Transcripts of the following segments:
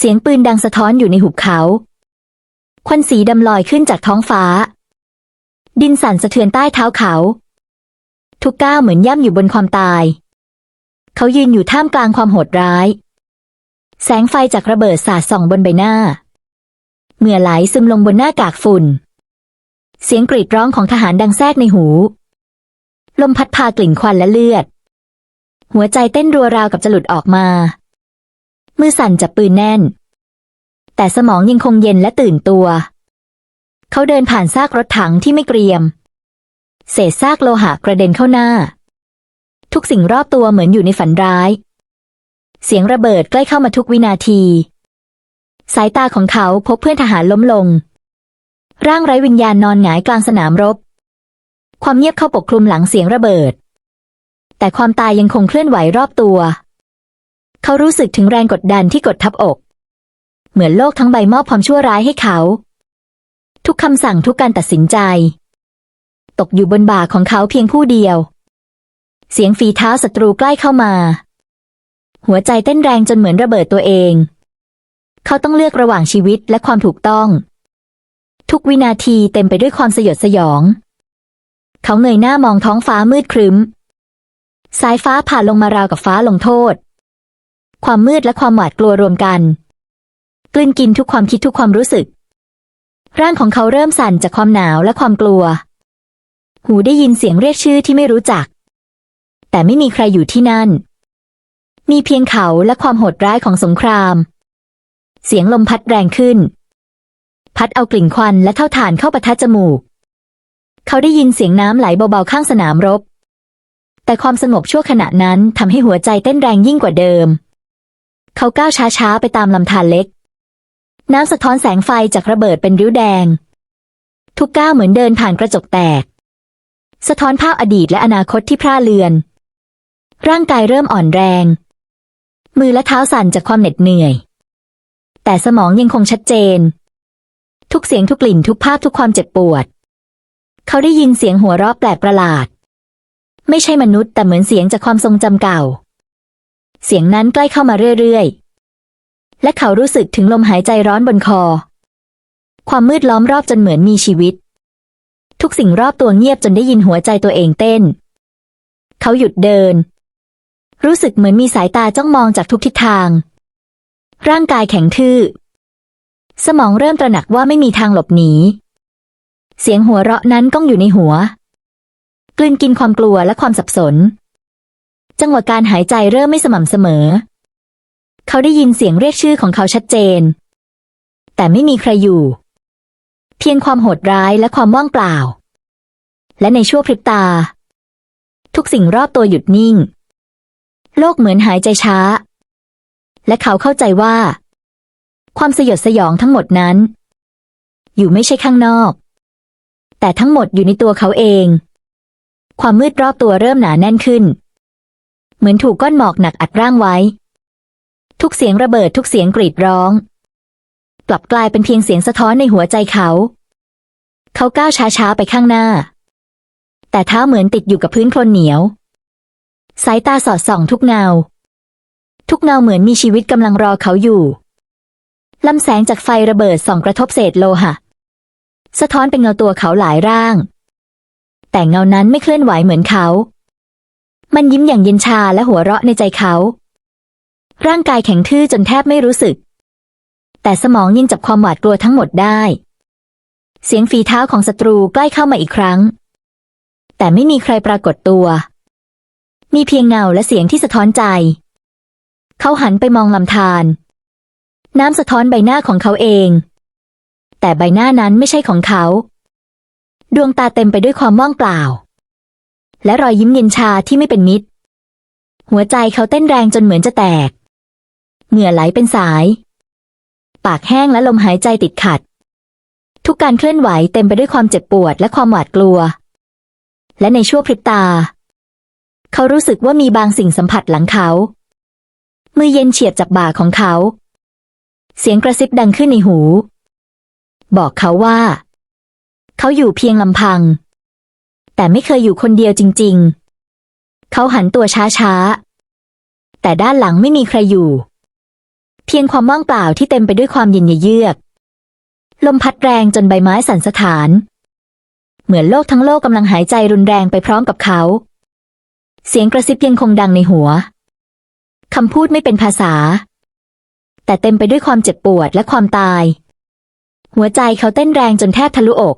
เสียงปืนดังสะท้อนอยู่ในหุบเขา ควันสีดำลอยขึ้นจากท้องฟ้า ดินสั่นสะเทือนใต้เท้าเขา ทุกก้าวเหมือนย่ำอยู่บนความตาย เขายืนอยู่ท่ามกลางความโหดร้าย แสงไฟจากระเบิดสาดส่องบนใบหน้า เหงื่อไหลซึมลงบนหน้ากากฝุ่น เสียงกรีดร้องของทหารดังแทรกในหู ลมพัดพากลิ่นควันและเลือด หัวใจเต้นรัวราวกับจะหลุดออกมา มือสั่นจับปืนแน่น แต่สมองยังคงเย็นและตื่นตัว เขาเดินผ่านซากรถถังที่ไม่เกรียม เศษซากโลหะกระเด็นเข้าหน้า ทุกสิ่งรอบตัวเหมือนอยู่ในฝันร้าย เสียงระเบิดใกล้เข้ามาทุกวินาที สายตาของเขาพบเพื่อนทหารล้มลง ร่างไร้วิญญาณนอนหงายกลางสนามรบ ความเงียบเข้าปกคลุมหลังเสียงระเบิด แต่ความตายยังคงเคลื่อนไหวรอบตัว เขารู้สึกถึงแรงกดดันที่กดทับอก เหมือนโลกทั้งใบมอบความชั่วร้ายให้เขา ทุกคำสั่งทุกการตัดสินใจ ตกอยู่บนบ่าของเขาเพียงผู้เดียว เสียงฝีเท้าศัตรูใกล้เข้ามา หัวใจเต้นแรงจนเหมือนระเบิดตัวเอง เขาต้องเลือกระหว่างชีวิตและความถูกต้อง ทุกวินาทีเต็มไปด้วยความสยดสยอง เขาเงยหน้ามองท้องฟ้ามืดครึ้ม สายฟ้าผ่านลงมาราวกับฟ้าลงโทษ ความมืดและความหวาดกลัวรวมกัน กลืนกินทุกความคิดทุกความรู้สึก ร่างของเขาเริ่มสั่นจากความหนาวและความกลัว หูได้ยินเสียงเรียกชื่อที่ไม่รู้จัก แต่ไม่มีใครอยู่ที่นั่น มีเพียงเขาและความโหดร้ายของสงคราม เสียงลมพัดแรงขึ้น พัดเอากลิ่นควันและเท่าฐานเข้าปะทะจมูก เขาได้ยินเสียงน้ำไหลเบาๆข้างสนามรบ แต่ความสงบชั่วขณะนั้นทำให้หัวใจเต้นแรงยิ่งกว่าเดิม เขาก้าวช้าๆ ไปตามลำธารเล็ก น้ำสะท้อนแสงไฟจากระเบิดเป็นริ้วแดง ทุกก้าวเหมือนเดินผ่านกระจกแตก สะท้อนภาพอดีตและอนาคตที่พร่าเลือน ร่างกายเริ่มอ่อนแรง มือและเท้าสั่นจากความเหน็ดเหนื่อย แต่สมองยังคงชัดเจน ทุกเสียงทุกกลิ่นทุกภาพทุกความเจ็บปวด เขาได้ยินเสียงหัวเราะแปลกประหลาด ไม่ใช่มนุษย์แต่เหมือนเสียงจากความทรงจำเก่า เสียงนั้นใกล้เข้ามาเรื่อยๆ และเขารู้สึกถึงลมหายใจร้อนบนคอ ความมืดล้อมรอบจนเหมือนมีชีวิต ทุกสิ่งรอบตัวเงียบจนได้ยินหัวใจตัวเองเต้น เขาหยุดเดิน รู้สึกเหมือนมีสายตาจ้องมองจากทุกทิศทาง ร่างกายแข็งทื่อ สมองเริ่มตระหนักว่าไม่มีทางหลบหนี เสียงหัวเราะนั้นก้องอยู่ในหัว กลืนกินความกลัวและความสับสน จังหวะการหายใจเริ่มไม่สม่ำเสมอ เขาได้ยินเสียงเรียกชื่อของเขาชัดเจน แต่ไม่มีใครอยู่ เพียงความโหดร้ายและความว่างเปล่า และในชั่วพริบตา ทุกสิ่งรอบตัวหยุดนิ่ง โลกเหมือนหายใจช้า และเขาเข้าใจว่า ความสยดสยองทั้งหมดนั้น อยู่ไม่ใช่ข้างนอก แต่ทั้งหมดอยู่ในตัวเขาเอง ความมืดรอบตัวเริ่มหนาแน่นขึ้น เหมือนถูกก้อนหมอกหนักอัดร่างไว้ ทุกเสียงระเบิดทุกเสียงกรีดร้อง กลับกลายเป็นเพียงเสียงสะท้อนในหัวใจเขา เขาก้าวช้าๆไปข้างหน้า แต่เท้าเหมือนติดอยู่กับพื้นโคลนเหนียว สายตาสอดส่องทุกเงา ทุกเงาเหมือนมีชีวิตกำลังรอเขาอยู่ลำแสงจากไฟระเบิดส่องกระทบเศษโลหะ สะท้อนเป็นเงาตัวเขาหลายร่าง แต่เงานั้นไม่เคลื่อนไหวเหมือนเขา มันยิ้มอย่างเย็นชาและหัวเราะในใจเขา ร่างกายแข็งทื่อจนแทบไม่รู้สึก แต่สมองยังจับความหวาดกลัวทั้งหมดได้ เสียงฝีเท้าของศัตรูใกล้เข้ามาอีกครั้ง แต่ไม่มีใครปรากฏตัว มีเพียงเงาและเสียงที่สะท้อนใจ เขาหันไปมองลำธารน้ำสะท้อนใบหน้าของเขาเอง แต่ใบหน้านั้นไม่ใช่ของเขา ดวงตาเต็มไปด้วยความว่างเปล่า และรอยยิ้มเย็นชาที่ไม่เป็นมิตร หัวใจเขาเต้นแรงจนเหมือนจะแตก เหงื่อไหลเป็นสาย ปากแห้งและลมหายใจติดขัด ทุกการเคลื่อนไหวเต็มไปด้วยความเจ็บปวดและความหวาดกลัว และในชั่วพริบตา เขารู้สึกว่ามีบางสิ่งสัมผัสหลังเขา มือเย็นเฉียบจับบ่าของเขา เสียงกระซิบดังขึ้นในหู บอกเขาว่า เขาอยู่เพียงลำพัง แต่ไม่เคยอยู่คนเดียวจริง ๆ เขาหันตัวช้าๆ แต่ด้านหลังไม่มีใครอยู่ เพียงความว่างเปล่าที่เต็มไปด้วยความเย็นเยือก ลมพัดแรงจนใบไม้สั่นสะท้าน เหมือนโลกทั้งโลกกำลังหายใจรุนแรงไปพร้อมกับเขา เสียงกระซิบยังคงดังในหัวคำพูดไม่เป็นภาษา แต่เต็มไปด้วยความเจ็บปวดและความตาย หัวใจเขาเต้นแรงจนแทบทะลุอก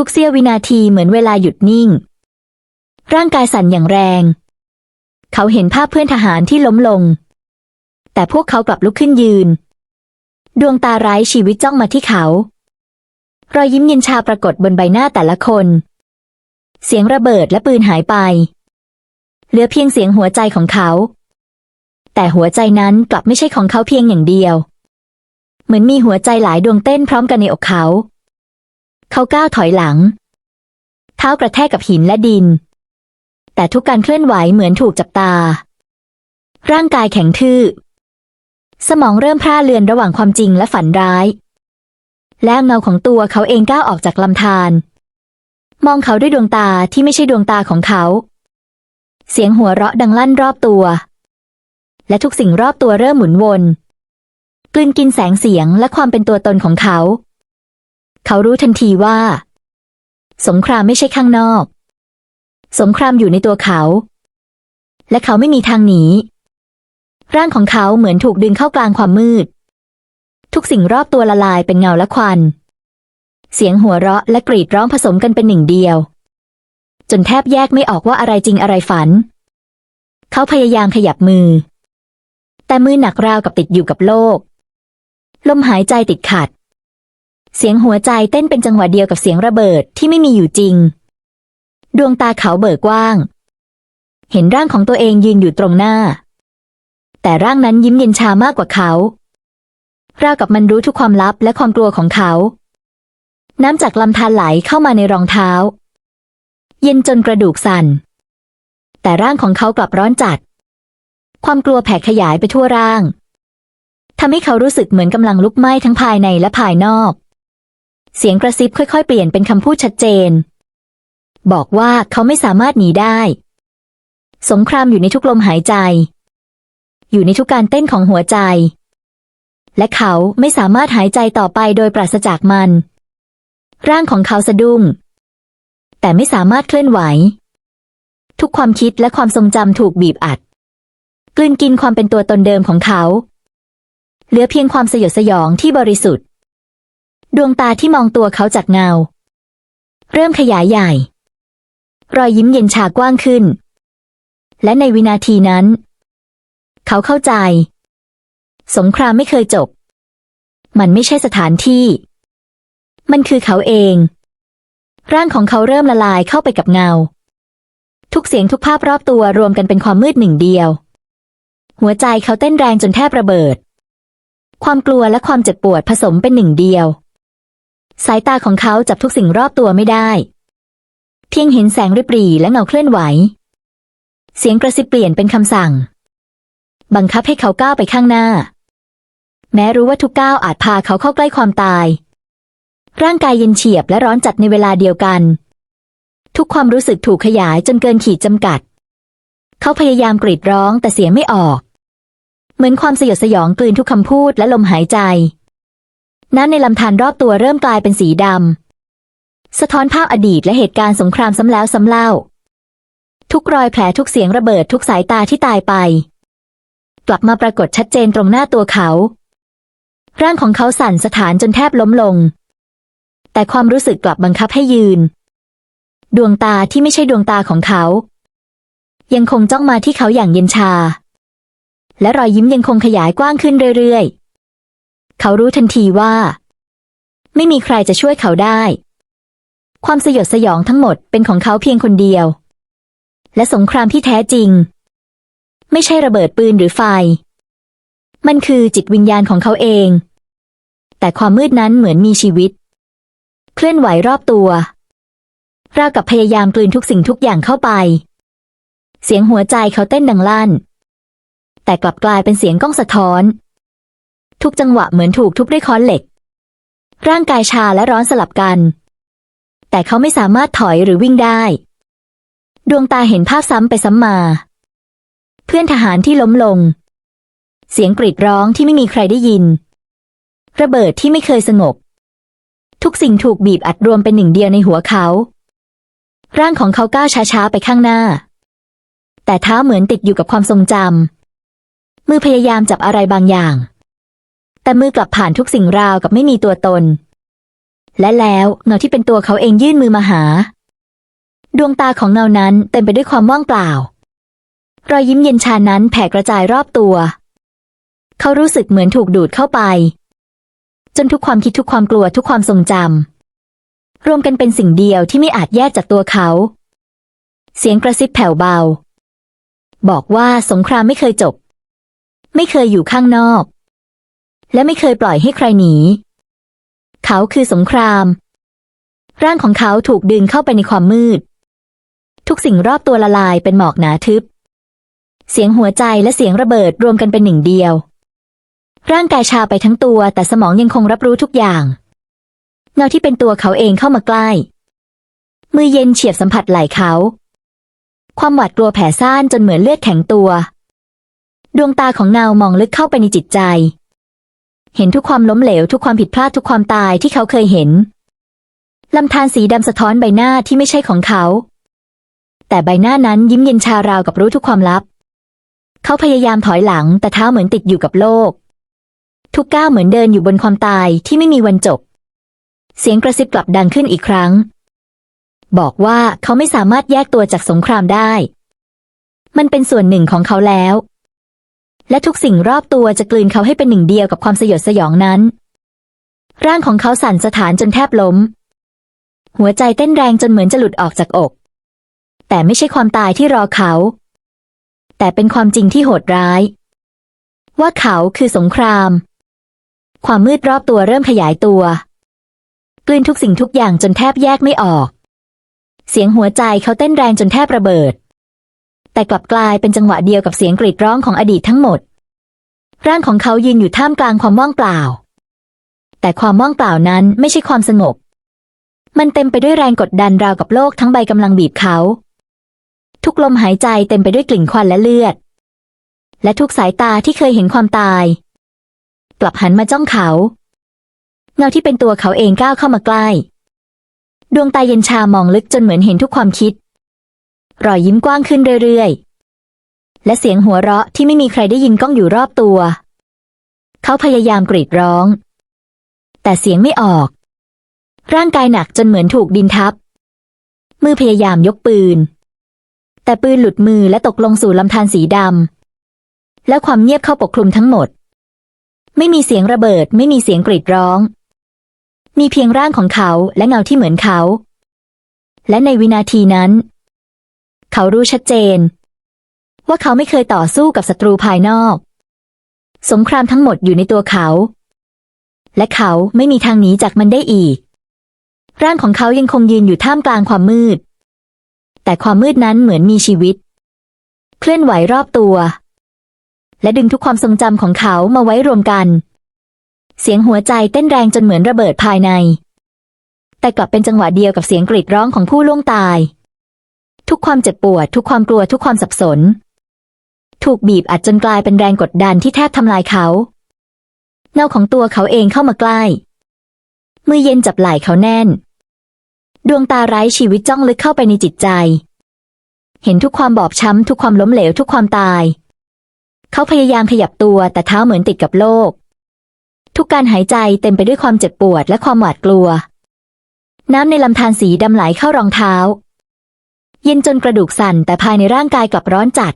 ทุกเสี้ยววินาทีเหมือนเวลาหยุดนิ่ง ร่างกายสั่นอย่างแรง เขาเห็นภาพเพื่อนทหารที่ล้มลง แต่พวกเขากลับลุกขึ้นยืน ดวงตาไร้ชีวิตจ้องมาที่เขา รอยยิ้มเย็นชาปรากฏบนใบหน้าแต่ละคน เสียงระเบิดและปืนหายไป เหลือเพียงเสียงหัวใจของเขา แต่หัวใจนั้นกลับไม่ใช่ของเขาเพียงอย่างเดียว เหมือนมีหัวใจหลายดวงเต้นพร้อมกันในอกเขา เขาก้าวถอยหลัง เท้ากระแทกกับหินและดิน แต่ทุกการเคลื่อนไหวเหมือนถูกจับตา ร่างกายแข็งทื่อ สมองเริ่มพร่าเลือนระหว่างความจริงและฝันร้าย และเงาของตัวเขาเองก้าวออกจากลำธารมองเขาด้วยดวงตาที่ไม่ใช่ดวงตาของเขา เสียงหัวเราะดังลั่นรอบตัว และทุกสิ่งรอบตัวเริ่มหมุนวน กลืนกินแสงเสียงและความเป็นตัวตนของเขา เขารู้ทันทีว่า สงครามไม่ใช่ข้างนอก สงครามอยู่ในตัวเขา และเขาไม่มีทางหนี ร่างของเขาเหมือนถูกดึงเข้ากลางความมืด ทุกสิ่งรอบตัวละลายเป็นเงาและควัน เสียงหัวเราะและกรีดร้องผสมกันเป็นหนึ่งเดียว จนแทบแยกไม่ออกว่าอะไรจริงอะไรฝัน เขาพยายามขยับมือ แต่มือหนักราวกับติดอยู่กับโลก ลมหายใจติดขัด เสียงหัวใจเต้นเป็นจังหวะเดียวกับเสียงระเบิดที่ไม่มีอยู่จริง ดวงตาเขาเบิกกว้าง เห็นร่างของตัวเองยืนอยู่ตรงหน้า แต่ร่างนั้นยิ้มเย็นชามากกว่าเขาราวกับมันรู้ทุกความลับและความกลัวของเขา น้ำจากลำธารไหลเข้ามาในรองเท้า เย็นจนกระดูกสั่น แต่ร่างของเขากลับร้อนจัด ความกลัวแผ่ขยายไปทั่วร่างทำให้เขารู้สึกเหมือนกำลังลุกไหม้ทั้งภายในและภายนอก เสียงกระซิบค่อยๆ เปลี่ยนเป็นคำพูดชัดเจน บอกว่าเขาไม่สามารถหนีได้ สงครามอยู่ในทุกลมหายใจ อยู่ในทุกการเต้นของหัวใจ และเขาไม่สามารถหายใจต่อไปโดยปราศจากมัน ร่างของเขาสะดุ้ง แต่ไม่สามารถเคลื่อนไหว ทุกความคิดและความทรงจำถูกบีบอัด กลืนกินความเป็นตัวตนเดิมของเขา เหลือเพียงความสยดสยองที่บริสุทธิ์ ดวงตาที่มองตัวเขาจากเงา เริ่มขยายใหญ่ รอยยิ้มเย็นชากว้างขึ้น และในวินาทีนั้น เขาเข้าใจ สงครามไม่เคยจบ มันไม่ใช่สถานที่ มันคือเขาเอง ร่างของเขาเริ่มละลายเข้าไปกับเงา ทุกเสียงทุกภาพรอบตัวรวมกันเป็นความมืดหนึ่งเดียว หัวใจเขาเต้นแรงจนแทบระเบิดความกลัวและความเจ็บปวดผสมเป็นหนึ่งเดียว สายตาของเขาจับทุกสิ่งรอบตัวไม่ได้ เพียงเห็นแสงริบหรี่และเงาเคลื่อนไหว เสียงกระซิบเปลี่ยนเป็นคำสั่ง บังคับให้เขาก้าวไปข้างหน้า แม้รู้ว่าทุกก้าวอาจพาเขาเข้าใกล้ความตาย ร่างกายเย็นเฉียบและร้อนจัดในเวลาเดียวกัน ทุกความรู้สึกถูกขยายจนเกินขีดจำกัด เขาพยายามกรีดร้องแต่เสียงไม่ออก เหมือนความสยดสยองกลืนทุกคำพูดและลมหายใจ น้ำในลำธารรอบตัวเริ่มกลายเป็นสีดำ สะท้อนภาพอดีตและเหตุการณ์สงครามซ้ำแล้วซ้ำเล่า ทุกรอยแผลทุกเสียงระเบิดทุกสายตาที่ตายไป กลับมาปรากฏชัดเจนตรงหน้าตัวเขา ร่างของเขาสั่นสะท้านจนแทบล้มลง แต่ความรู้สึกกลับบังคับให้ยืน ดวงตาที่ไม่ใช่ดวงตาของเขา ยังคงจ้องมาที่เขาอย่างเย็นชา และรอยยิ้มยังคงขยายกว้างขึ้นเรื่อยๆ เขารู้ทันทีว่า ไม่มีใครจะช่วยเขาได้ ความสยดสยองทั้งหมดเป็นของเขาเพียงคนเดียว และสงครามที่แท้จริง ไม่ใช่ระเบิดปืนหรือไฟ มันคือจิตวิญญาณของเขาเอง แต่ความมืดนั้นเหมือนมีชีวิต เคลื่อนไหวรอบตัวราวกับพยายามกลืนทุกสิ่งทุกอย่างเข้าไป เสียงหัวใจเขาเต้นดังลั่น แต่กลับกลายเป็นเสียงก้องสะท้อน ทุกจังหวะเหมือนถูกทุบด้วยค้อนเหล็ก ร่างกายชาและร้อนสลับกัน แต่เขาไม่สามารถถอยหรือวิ่งได้ ดวงตาเห็นภาพซ้ำไปซ้ำมา เพื่อนทหารที่ล้มลง เสียงกรีดร้องที่ไม่มีใครได้ยิน ระเบิดที่ไม่เคยสงบ ทุกสิ่งถูกบีบอัดรวมเป็นหนึ่งเดียวในหัวเขา ร่างของเขาก้าวช้าๆไปข้างหน้า แต่เท้าเหมือนติดอยู่กับความทรงจำมือพยายามจับอะไรบางอย่าง แต่มือกลับผ่านทุกสิ่งราวกับไม่มีตัวตน และแล้วเงาที่เป็นตัวเขาเองยื่นมือมาหา ดวงตาของเงานั้นเต็มไปด้วยความว่างเปล่า รอยยิ้มเย็นชานั้นแผ่กระจายรอบตัว เขารู้สึกเหมือนถูกดูดเข้าไป จนทุกความคิดทุกความกลัวทุกความทรงจำรวมกันเป็นสิ่งเดียวที่ไม่อาจแยกจากตัวเขา เสียงกระซิบแผ่วเบา บอกว่าสงครามไม่เคยจบ ไม่เคยอยู่ข้างนอก และไม่เคยปล่อยให้ใครหนี เขาคือสงคราม ร่างของเขาถูกดึงเข้าไปในความมืด ทุกสิ่งรอบตัวละลายเป็นหมอกหนาทึบ เสียงหัวใจและเสียงระเบิดรวมกันเป็นหนึ่งเดียว ร่างกายชาไปทั้งตัวแต่สมองยังคงรับรู้ทุกอย่าง เงาที่เป็นตัวเขาเองเข้ามาใกล้ มือเย็นเฉียบสัมผัสไหล่เขา ความหวาดกลัวแผ่ซ่านจนเหมือนเลือดแข็งตัว ดวงตาของเงามองลึกเข้าไปในจิตใจ เห็นทุกความล้มเหลวทุกความผิดพลาดทุกความตายที่เขาเคยเห็นลำธารสีดำสะท้อนใบหน้าที่ไม่ใช่ของเขา แต่ใบหน้านั้นยิ้มเย็นชาราวกับรู้ทุกความลับ เขาพยายามถอยหลังแต่เท้าเหมือนติดอยู่กับโลก ทุกก้าวเหมือนเดินอยู่บนความตายที่ไม่มีวันจบ เสียงกระซิบกลับดังขึ้นอีกครั้ง บอกว่าเขาไม่สามารถแยกตัวจากสงครามได้ มันเป็นส่วนหนึ่งของเขาแล้ว และทุกสิ่งรอบตัวจะกลืนเขาให้เป็นหนึ่งเดียวกับความสยดสยองนั้น ร่างของเขาสั่นสะท้านจนแทบล้ม หัวใจเต้นแรงจนเหมือนจะหลุดออกจากอก แต่ไม่ใช่ความตายที่รอเขา แต่เป็นความจริงที่โหดร้าย ว่าเขาคือสงคราม ความมืดรอบตัวเริ่มขยายตัว กลืนทุกสิ่งทุกอย่างจนแทบแยกไม่ออก เสียงหัวใจเขาเต้นแรงจนแทบระเบิด แต่กลับกลายเป็นจังหวะเดียวกับเสียงกรีดร้องของอดีตทั้งหมด ร่างของเขายืนอยู่ท่ามกลางความว่างเปล่า แต่ความว่างเปล่านั้นไม่ใช่ความสงบ มันเต็มไปด้วยแรงกดดันราวกับโลกทั้งใบกำลังบีบเขา ทุกลมหายใจเต็มไปด้วยกลิ่นควันและเลือด และทุกสายตาที่เคยเห็นความตาย กลับหันมาจ้องเขา เงาที่เป็นตัวเขาเองก้าวเข้ามาใกล้ ดวงตาเย็นชามองลึกจนเหมือนเห็นทุกความคิด รอยยิ้มกว้างขึ้นเรื่อยๆ และเสียงหัวเราะที่ไม่มีใครได้ยินก้องอยู่รอบตัว เขาพยายามกรีดร้อง แต่เสียงไม่ออก ร่างกายหนักจนเหมือนถูกดินทับ มือพยายามยกปืน แต่ปืนหลุดมือและตกลงสู่ลำธารสีดำและความเงียบเข้าปกคลุมทั้งหมด ไม่มีเสียงระเบิดไม่มีเสียงกรีดร้อง มีเพียงร่างของเขาและเงาที่เหมือนเขา และในวินาทีนั้น เขารู้ชัดเจน ว่าเขาไม่เคยต่อสู้กับศัตรูภายนอก สงครามทั้งหมดอยู่ในตัวเขา และเขาไม่มีทางหนีจากมันได้อีก ร่างของเขายังคงยืนอยู่ท่ามกลางความมืด แต่ความมืดนั้นเหมือนมีชีวิต เคลื่อนไหวรอบตัว และดึงทุกความทรงจำของเขามาไว้รวมกัน เสียงหัวใจเต้นแรงจนเหมือนระเบิดภายใน แต่กลับเป็นจังหวะเดียวกับเสียงกรีดร้องของผู้ล่วงตาย ทุกความเจ็บปวด ทุกความกลัวทุกความสับสน ถูกบีบอัดจนกลายเป็นแรงกดดันที่แทบทำลายเขาเงาของตัวเขาเองเข้ามาใกล้ มือเย็นจับไหล่เขาแน่น ดวงตาไร้ชีวิตจ้องลึกเข้าไปในจิตใจ เห็นทุกความบอบช้ำ ทุกความล้มเหลว ทุกความตาย เขาพยายามขยับตัวแต่เท้าเหมือนติดกับโลก ทุกการหายใจเต็มไปด้วยความเจ็บปวดและความหวาดกลัว น้ำในลำธารสีดำไหลเข้ารองเท้า เย็นจนกระดูกสั่นแต่ภายในร่างกายกลับร้อนจัด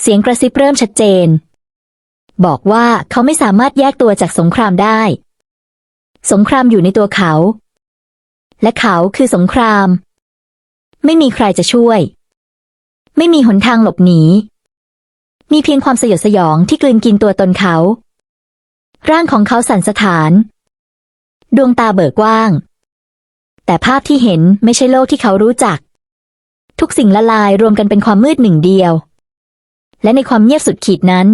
เสียงกระซิบเริ่มชัดเจน บอกว่าเขาไม่สามารถแยกตัวจากสงครามได้ สงครามอยู่ในตัวเขา และเขาคือสงคราม ไม่มีใครจะช่วย ไม่มีหนทางหลบหนี มีเพียงความสยดสยองที่กลืนกินตัวตนเขา ร่างของเขาสั่นสะท้าน ดวงตาเบิกกว้าง แต่ภาพที่เห็นไม่ใช่โลกที่เขารู้จัก ทุกสิ่งละลายรวมกันเป็นความมืดหนึ่งเดียว และในความเงียบสุดขีดนั้น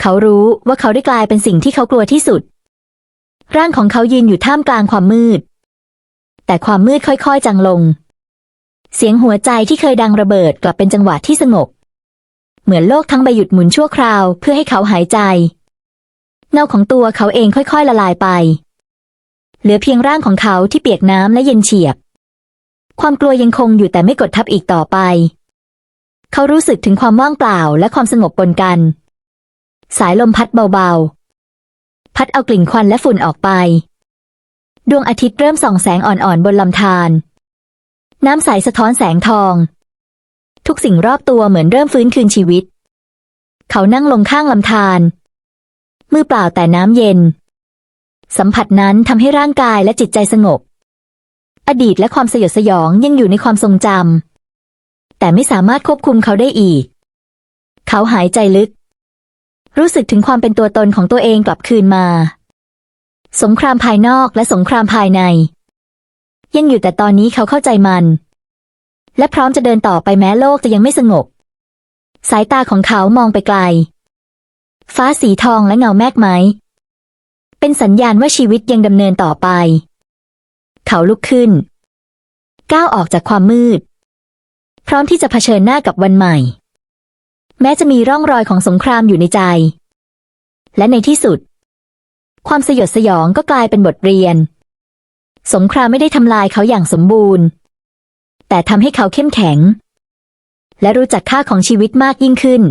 เขารู้ว่าเขาได้กลายเป็นสิ่งที่เขากลัวที่สุด ร่างของเขายืนอยู่ท่ามกลางความมืด แต่ความมืดค่อยๆจางลง เสียงหัวใจที่เคยดังระเบิดกลับเป็นจังหวะที่สงบ เหมือนโลกทั้งใบหยุดหมุนชั่วคราวเพื่อให้เขาหายใจ เงาของตัวเขาเองค่อยๆละลายไป เหลือเพียงร่างของเขาที่เปียกน้ำและเย็นเฉียบ ความกลัวยังคงอยู่แต่ไม่กดทับอีกต่อไป เขารู้สึกถึงความว่างเปล่าและความสงบปนกัน สายลมพัดเบาๆ พัดเอากลิ่นควันและฝุ่นออกไป ดวงอาทิตย์เริ่มส่องแสงอ่อนๆ บนลำธารน้ำใสสะท้อนแสงทอง ทุกสิ่งรอบตัวเหมือนเริ่มฟื้นคืนชีวิต เขานั่งลงข้างลำธารมือเปล่าแต่น้ำเย็น สัมผัสนั้นทำให้ร่างกายและจิตใจสงบ อดีตและความสยดสยองยังอยู่ในความทรงจำแต่ไม่สามารถควบคุมเขาได้อีก เขาหายใจลึก รู้สึกถึงความเป็นตัวตนของตัวเองกลับคืนมา สงครามภายนอกและสงครามภายใน ยังอยู่แต่ตอนนี้เขาเข้าใจมัน และพร้อมจะเดินต่อไปแม้โลกจะยังไม่สงบ สายตาของเขามองไปไกล ฟ้าสีทองและเงาแมกไม้เป็นสัญญาณว่าชีวิตยังดำเนินต่อไป เขาลุกขึ้น ก้าวออกจากความมืด พร้อมที่จะเผชิญหน้ากับวันใหม่ แม้จะมีร่องรอยของสงครามอยู่ในใจ และในที่สุด ความสยดสยองก็กลายเป็นบทเรียน สงครามไม่ได้ทำลายเขาอย่างสมบูรณ์ แต่ทำให้เขาเข้มแข็ง และรู้จักค่าของชีวิตมากยิ่งขึ้น